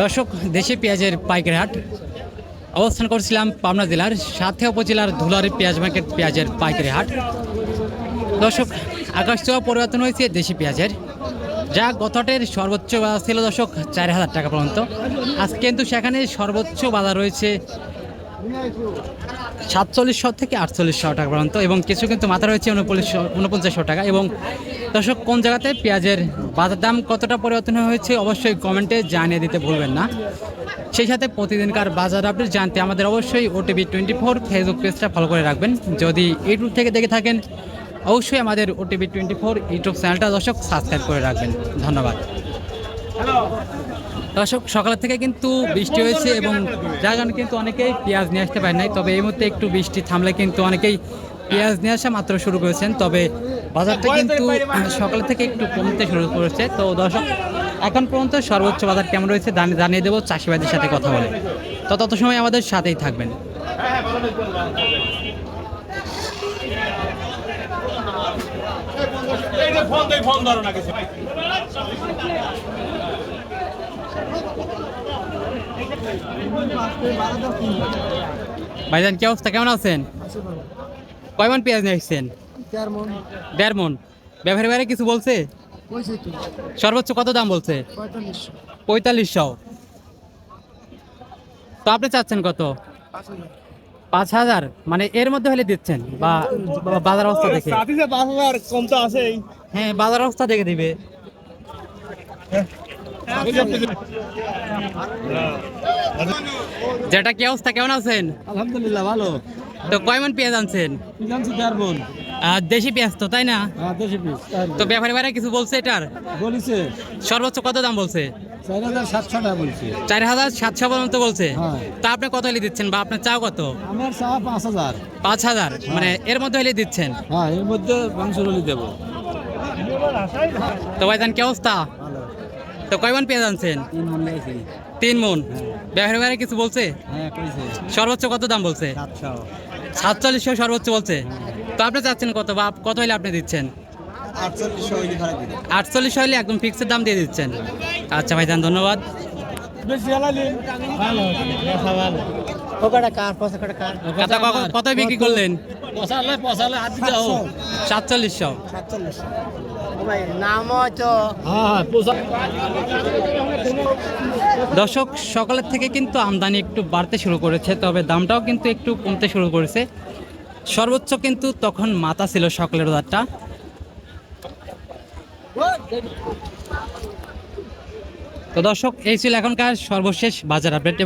দর্শক, দেশি পেঁয়াজের পাইকারি হাট। অবস্থান করছিলাম পাবনা জেলার সাথে উপজেলার ধুলার পেঁয়াজ মার্কেট পেঁয়াজের পাইকারি হাট। দর্শক, আকাশ ছোঁয়া পরিবর্তন হয়েছে দেশি পেঁয়াজের। যা গতটের সর্বোচ্চ বাজার ছিল দর্শক, চার হাজার টাকা পর্যন্ত। আজ কিন্তু সেখানে সর্বোচ্চ বাজার রয়েছে সাতচল্লিশশো থেকে আটচল্লিশশো টাকা পর্যন্ত এবং কিছু কিন্তু মাথা রয়েছে উনপল্লিশশো উনপঞ্চাশশো টাকা এবং দর্শক, কোন জায়গাতে পেঁয়াজের বাজার দাম কতটা পরিবর্তন হয়েছে অবশ্যই কমেন্টে জানিয়ে দিতে ভুলবেন না। সেই সাথে প্রতিদিনকার বাজার আপডেট জানতে আমাদের অবশ্যই ওটিভি টোয়েন্টি ফোর ফেসবুক পেজটা ফলো করে রাখবেন। যদি ইউটিউব থেকে দেখে থাকেন, অবশ্যই আমাদের ওটিভি টোয়েন্টি ফোর ইউটিউব চ্যানেলটা দর্শক সাবস্ক্রাইব করে রাখবেন। ধন্যবাদ। দর্শক সকাল থেকে কিন্তু বৃষ্টি হয়েছে এবং যার কারণে কিন্তু অনেকেই পেঁয়াজ নিয়ে আসতে পারে নাই। তবে এই মুহূর্তে একটু বৃষ্টি থামলে কিন্তু অনেকেই পেঁয়াজ নিয়ে আসা মাত্র শুরু করেছেন। তবে বাজারটা কিন্তু সকাল থেকে একটু কমতে শুরু করেছে। তো দর্শক, এখন পর্যন্ত সর্বোচ্চ বাজার কেমন রয়েছে জানি- জানিয়ে দেবো। চাষিবাদের সাথে কথা বলে। তো তত সময় আমাদের সাথেই থাকবেন। ফোন ফোন ধরো না কিছু। ভাইজান কি অবস্থা? কেমন আছেন? কয় মন পেঁয়াজ নিয়ে আসছেন? দেড় মন। ব্যবহারের বাইরে কিছু বলছে? সর্বোচ্চ কত দাম বলছে? পঁয়তাল্লিশশো। তো আপনি চাচ্ছেন কত? পাঁচ হাজার। মানে এর মধ্যে হলে দিচ্ছেন? বা বাজার অবস্থা দেখে? হ্যাঁ বাজার অবস্থা দেখে দিবে। যেটা কি অবস্থা? কেমন আছেন? আলহামদুলিল্লাহ ভালো। তো কয় মন পেঁয়াজ আনছেন? জানছি চারবন আর দেশি পেঁয়াজ তো তাই না? হ্যাঁ দেশি তো ব্যাপারে বাইরে কিছু বলছে এটার? বলিছে। সর্বোচ্চ কত দাম বলছে? চার হাজার সাতশো টাকা বলছে। চার হাজার সাতশো পর্যন্ত বলছে। হ্যাঁ। তা আপনি কত হলে দিচ্ছেন বা আপনার চাও কত? আমার চা পাঁচ হাজার। পাঁচ হাজার? মানে এর মধ্যে হলে দিচ্ছেন? হ্যাঁ এর মধ্যে মাংস রলি দেবো। তো ভাইজান কি অবস্থা? তো কয় মন পেঁয়াজ আনছেন? তিন মন মন। ব্যাপারে বাইরে কিছু বলছে? হ্যাঁ কইছে। সর্বোচ্চ কত দাম বলছে? সাতচল্লিশশো সর্বোচ্চ বলছে। তো আপনি চাচ্ছেন কত বা কত হলে আপনি দিচ্ছেন? আটচল্লিশ হলে একদম ফিক্সের দাম দিয়ে দিচ্ছেন। আচ্ছা ভাইজান ধন্যবাদ। বেশি হালালি ভালো ভালো। ওকাটা কার? পয়সা কাটা কার? কত কত বিক্রি করলেন? পয়সালে পয়সালে হাত দিতে হো সাতচল্লিশশো সাতচল্লিশশো নাম তো হ্যাঁ দর্শক সকালের থেকে কিন্তু আমদানি একটু বাড়তে শুরু করেছে তবে দামটাও কিন্তু একটু কমতে শুরু করেছে। সর্বোচ্চ কিন্তু তখন মাথা ছিল সকালের বাজারটা তো দর্শক এই ছিল এখনকার সর্বশেষ বাজার আপডেট।